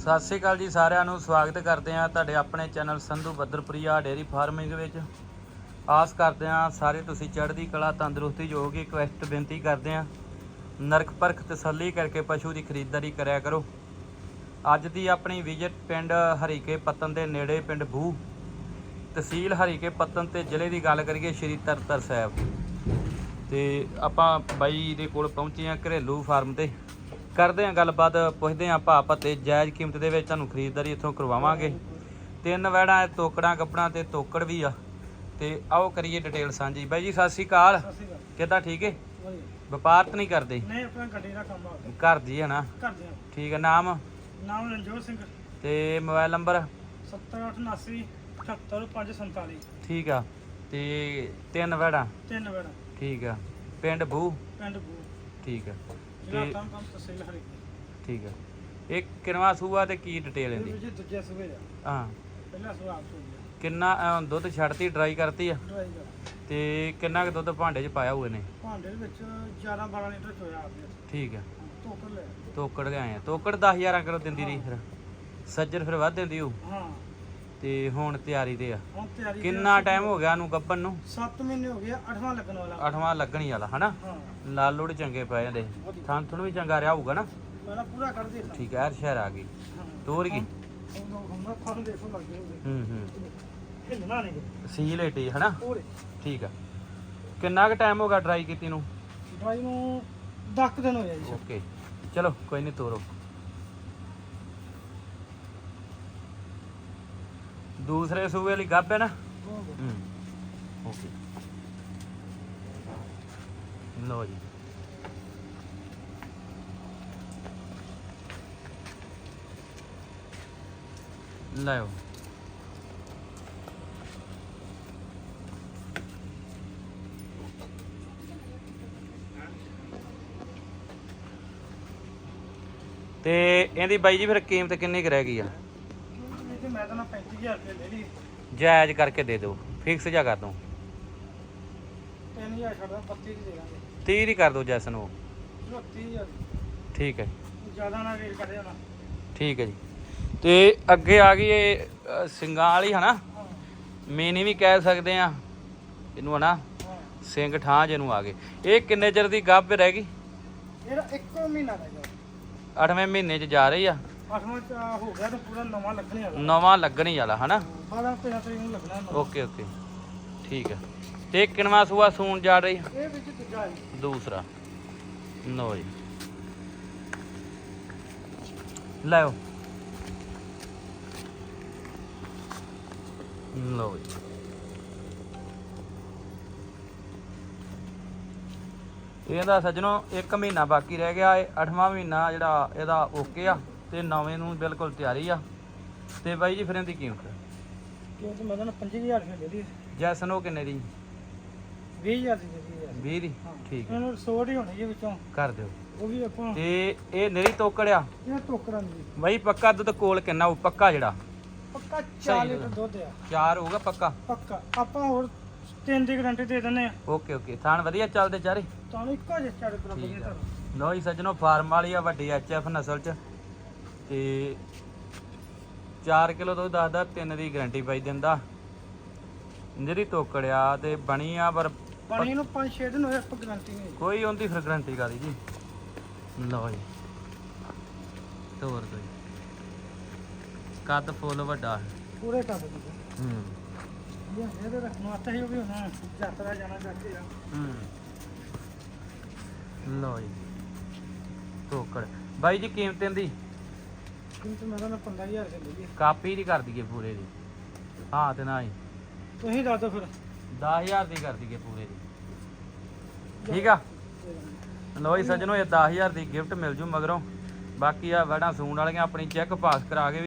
ਸਤਿ ਸ੍ਰੀ ਅਕਾਲ ਜੀ ਸਾਰਿਆਂ ਨੂੰ, ਸਵਾਗਤ ਕਰਦੇ ਹਾਂ ਤੁਹਾਡੇ ਆਪਣੇ channel Sandhu Badarpriya dairy farming ਵਿੱਚ। ਆਸ ਕਰਦੇ ਹਾਂ ਸਾਰੇ ਤੁਸੀਂ ਚੜ੍ਹਦੀ ਕਲਾ, ਤੰਦਰੁਸਤੀ ਯੋਗ ਕਿ ਰਿਕਵੈਸਟ ਬੇਨਤੀ ਕਰਦੇ ਹਾਂ, ਨਰਕ ਪਰਖ ਤਸੱਲੀ ਕਰਕੇ ਪਸ਼ੂ ਦੀ ਖਰੀਦਦਾਰੀ ਕਰਿਆ ਕਰੋ। ਅੱਜ ਦੀ ਆਪਣੀ ਵਿਜ਼ਿਟ ਪਿੰਡ ਹਰੀਕੇ ਪੱਤਨ ਦੇ ਨੇੜੇ ਪਿੰਡ ਬੂ, ਤਹਿਸੀਲ ਹਰੀਕੇ ਪੱਤਨ ਤੇ ਜ਼ਿਲ੍ਹੇ ਦੀ ਗੱਲ ਕਰੀਏ ਸ਼੍ਰੀ ਤਰਤਰ ਸਾਹਿਬ। ਤੇ ਆਪਾਂ ਬਾਈ ਦੇ ਕੋਲ ਪਹੁੰਚੇ ਆ ਘਰੇਲੂ ਫਾਰਮ ਤੇ। ਕਰਦੇ ਆ ਗੱਲਬਾਤ ਪੁੱਛਦੇ ਆ ਭਾਅ ਪੱਤੇ ਜਾਇਜ਼ ਕੀਮਤ ਦੇ ਵਿੱਚ ਤੁਹਾਨੂੰ ਖਰੀਦਦਾਰੀ ਇੱਥੋਂ ਕਰਵਾਵਾਂਗੇ। ਤਿੰਨ ਵੈੜਾਂ ਤੋਕੜਾਂ ਕੱਪੜਾਂ ਤੇ ਤੋਕੜ ਵੀ ਆ। ਤੇ ਆਓ ਕਰੀਏ ਡਿਟੇਲ ਸਾਂਝੀ। ਬਾਈ ਜੀ ਸਤਿ ਸ਼੍ਰੀ ਅਕਾਲ। ਕਿੱਦਾਂ ਠੀਕ ਹੈ ਵਪਾਰ ਤਾਂ ਨਹੀਂ ਕਰਦੇ? ਨਹੀਂ ਆਪਣਾ ਗੱਡੀ ਦਾ ਕੰਮ ਆ। ਘਰ ਦੀ ਹੈ ਨਾ? ਠੀਕ ਹੈ ਨਾਮ? ਨਾਮ ਰਣਜੋਤ ਸਿੰਘ। ਤੇ ਮੋਬਾਈਲ ਨੰਬਰ? 7879 78547 ਠੀਕ ਆ। ਤੇ ਤਿੰਨ ਵੈੜਾਂ? ਤਿੰਨ ਵੇੜਾ। ਠੀਕ ਆ। ਪਿੰਡ ਬੂ? ਪਿੰਡ ਬੂ। ਠੀਕ ਆ। ਤੇ- ਕੰਮ ਕੰਮ ਤਹਿਸੀਲ ਹਰੀ ਠੀਕ ਆ। ਇਹ ਕਿੰਨਵਾ ਸੂਆ ਤੇ ਕੀ ਡਿਟੇਲ ਇਹ ਇਹਦੀ? ਜੀ ਦੂਜੇ ਸੂਬੇ ਦਾ ਹਾਂ। ਪਹਿਲਾ ਸੂਆ ਆਪ ਹੋ ਗਿਆ ਕਿੰਨਾ ਅਹ, ਦੁੱਧ ਛੱਡਤੀ ਡਰਾਈ ਕਰਤੀ ਆ? ਡਰਾਈ ਦਾ ਤੇ ਕਿੰਨਾ ਕੁ ਦੁੱਧ ਭਾਂਡੇ 'ਚ ਪਾਇਆ ਹੋਏ ਨੇ ਭਾਂਡੇ ਦੇ ਵਿੱਚ 11 12 ਲੀਟਰ ਚੋਇਆ ਆਪਦੇ ਠੀਕ ਆ। ਟੋਕਰ ਲੈ ਤੋਕੜ ਲਿਆਏ ਆ। ਤੋਕੜ 10000 ਕਿਲੋ ਦਿੰਦੀ ਰਹੀ ਫਿਰ। ਸੱਜਰ ਫਿਰ ਵੱਧ ਦਿੰਦੀ ਉਹ ਹਾਂ। ਤੇ ਹੁਣ ਤਿਆਰੀ ਤੇ ਆ। ਹੁਣ ਤਿਆਰੀ ਕਿੰਨਾ ਟਾਈਮ ਹੋ ਗਿਆ ਨੂੰ ਗੱਬਨ ਨੂੰ? 7 ਮਹੀਨੇ ਹੋ ਗਏ 8ਵਾਂ ਲੱਗਣ ਵਾਲਾ। ਅੱਠਵਾਂ ਲੱਗਣੀ ਵਾਲਾ ਹਨਾ? ਹਾਂ। ਲਾਲ ਲੋੜ ਚੰਗੇ ਪਏ ਜਾਂਦੇ। ਥਾਂ ਥੁਣ ਵੀ ਚੰਗਾ ਰਿਹਾ ਹੋਊਗਾ ਨਾ? ਪਹਿਲਾਂ ਪੂਰਾ ਕੱਢ ਦੇ। ਠੀਕ ਹੈ ਸ਼ਹਿਰ ਆ ਗਈ। ਤੋਰ ਗਈ? ਹੂੰ ਹੂੰ। ਸੀਲ ਏਟੀ ਹਨਾ? ਠੀਕ ਆ। ਕਿੰਨਾ ਕੁ ਟਾਈਮ ਹੋ ਗਿਆ ਟਰਾਈ ਕੀਤੀ ਨੂੰ? ਡਰਾਈ ਨੂੰ 10 ਦਿਨ ਹੋਇਆ ਜੀ। ਓਕੇ। ਚਲੋ ਕੋਈ ਨਹੀਂ ਤੋਰੋ। ਦੂਸਰੇ ਸੂਬੇ ਲਈ ਗੱਬ ਹੈ ਨਾ? ਹੂੰ। ਓਕੇ। ਲਓ ਜੀ। ਲਾਓ ਤੇ ਇਹਦੀ ਬਾਈ ਜੀ ਫਿਰ ਕੀਮਤ ਕਿੰਨੀ ਕੁ ਰਹਿ ਗਈ ਆ? ਮੈਂ ਤਾਂ ਨਾ 35000 ਰੁਪਏ ਲੈ ਲਈ ਜਾਇਜ਼ ਕਰਕੇ ਦੇ ਦਿਓ ਫਿਕਸ ਜਾ ਕਰ ਦੋ 3000 ਛੱਡਦਾ 25 ਦੀ ਦੇ ਦਾਂਗੇ। 30 ਦੀ ਕਰ ਦਿਓ ਉਹ। 30000 ਠੀਕ ਹੈ। ਜ਼ਿਆਦਾ ਨਾ ਰੇਟ ਕੱਢਿਆ ਨਾ ਠੀਕ ਹੈ ਜੀ। ਤੇ ਅੱਗੇ ਆ ਗਈ ਇਹ ਅ, ਸਿੰਘਾਂ ਵਾਲੀ ਹਨਾ? ਹਾਂ। ਮੀਨੀ ਵੀ ਕਹਿ ਸਕਦੇ ਆ ਇਹਨੂੰ ਹਨਾ? ਹਾਂ। ਸਿੰਘ ਠਾਂ ਜਿਹਨੂੰ ਆ ਗਏ। ਇਹ ਕਿੰਨੇ ਚਿਰ ਦੀ ਗੱਭ ਰਹਿ ਗਈ? ਇਹਦਾ ਇੱਕੋ ਮਹੀਨਾ ਰਹਿ ਗਿਆ। 8ਵੇਂ ਮਹੀਨੇ 'ਚ ਜਾ ਰਹੀ ਆ। ਅੱਠਵਾਂ ਚ ਹੋ ਗਿਆ ਤੇ ਪੂਰਾ ਨਵਾਂ ਲੱਗਣੇ ਵਾਲਾ। ਨਵਾਂ ਲੱਗਣੀ ਵਾਲਾ ਹਨਾ? 12 13 ਤਰੀਕ ਨੂੰ ਲੱਗਣਾ ਨਵਾਂ। Okay okay. ਠੀਕ ਹੈ ਤੇ ਕਿੰਨਵਾ ਸੂਆ ਸੂਣ ਜਾ ਰਹੀ? ਇਹ ਵਿੱਚ ਦੂਜਾ ਹੈ ਦੂਸਰਾ। ਲਓ ਜੀ। ਲਾਓ ਲਓ ਜੀ। ਇਹਦਾ ਸੱਜਣੋ 1 ਮਹੀਨਾ ਬਾਕੀ ਰਹਿ ਗਿਆ ਏ 8ਵਾਂ ਮਹੀਨਾ ਜਿਹੜਾ ਇਹਦਾ ਓਕੇ ਆ। ਤੇ ਨਵੇਂ ਨੂੰ ਬਿਲਕੁਲ ਤਿਆਰੀ ਆ। ਤੇ ਬਾਈ ਜੀ ਫਿਰ ਇਹਦੀ ਕੀਮਤ? ਕਿਉਂਕਿ ਮੈਂ ਤਾਂ ਨਾ 25000 ਰੁਪਏ ਜੈਸਨ ਉਹ ਕਿੰਨੇ ਦੀ? 20000 ਦੀ ਦੇ ਦਿੱਤੀ ਯਾਰ। 20 ਦੀ? ਹਾਂ। ਠੀਕ ਹੈ ਇਹਨੂੰ 100 ਹੀ ਹੋਣੀ ਹੈ ਵਿੱਚੋਂ। ਕਰ ਦਿਓ। ਉਹ ਵੀ ਆਪਾਂ ਤੇ ਇਹ ਨਰੀ ਤੋਕੜਿਆ ਇਹ ਟੋਕਰਾਂ ਦੀ ਬਾਈ ਪੱਕਾ ਦੁੱਧ ਕੋਲ ਕਿੰਨਾ ਉਹ ਪੱਕਾ ਜਿਹੜਾ? ਪੱਕਾ ਸਹੀ 4 ਹੈ। ਲੀਟਰ ਦੁੱਧ ਆ। ਚਾਰ ਹੋਊਗਾ ਪੱਕਾ? ਪੱਕਾ। ਆਪਾਂ ਹੋਰ ਤਿੰਨ ਦੀ ਗਾਰੰਟੀ ਦੇ ਦਿੰਨੇ ਆ। Okay okay. ਥਾਣ ਵਧੀਆ ਚੱਲਦੇ ਚਾਰੇ? ਤੁਹਾਨੂੰ ਇੱਕੋ ਜਿਹਾ ਚੜ ਬਰਾਬਰ ਠੀਕ ਆ। ਤੁਹਾਨੂੰ ਲੋ ਜੀ ਸੱਜਣੋ ਫਾਰਮ ਵਾਲੀ ਆ ਵੱਡੀ ਐਚਐਫ ਨਸਲ ਚ। ਤੇ 4 ਕਿਲੋ ਦੁੱਧ ਦੱਸਦਾ ਤਿੰਨ ਦੀ ਗਾਰੰਟੀ ਪਾਈ ਦਿੰਦਾ। ਜਿਹੜੀ ਤੋਕੜਿਆ ਤੇ ਬਣੀ ਆ ਪਰ ਪਾਣੀ ਨੂੰ 5-6 ਦਿਨ ਹੋਏ ਆਪਾਂ ਗਾਰੰਟੀ ਨਹੀਂ ਕੋਈ ਉਹਦੀ ਫਿਰ ਗਾਰੰਟੀ ਕਾਦੀ ਜੀ? ਲਓ ਜੀ। ਤੋਰ ਦੋ ਜੀ। ਕੱਦ ਫੁੱਲ ਵੱਡਾ ਹੈ। ਪੂਰੇ ਕਰ ਦਿੱਤੇ ਹੂੰ। ਇਹ ਇਹਦੇ ਰੱਖਣਾ ਆਤਾ ਹੀ ਉਹ ਵੀ ਹੁਣ ਯਾਤਰਾ ਜਾਣਾ ਚਾਹਤੇ ਆ। ਹੂੰ। ਲਓ ਜੀ। ਤੋਕੜ ਬਾਈ ਜੀ ਕੀਮਤ ਇਹਦੀ? ਕਿੰਤੂ ਮੈਂ ਤਾਂ 15000 ਰੁਪਏ ਲੈ ਲਈ ਕਾਪੀ ਦੀ ਕਰ ਦਈਏ ਪੂਰੇ ਦੀ। ਹਾਂ ਤੇ ਨਾ ਹੀ। ਤੁਸੀਂ ਦੱਸ ਦਿਓ ਫਿਰ। 10000 ਦੀ ਕਰ ਦਈਏ ਪੂਰੇ ਦੀ। ਠੀਕ ਆ? ਲਓ ਜੀ ਸੱਜਣੋ ਇਹ 10000 ਦੀ ਗਿਫਟ ਮਿਲ ਜੂ ਮਗਰੋਂ। ਬਾਕੀ ਆ ਵੜਾਂ ਸੂਣ ਵਾਲੀਆਂ ਆਪਣੀ ਚੈੱਕ ਪਾਸ ਕਰਾ ਕੇ ਵੀ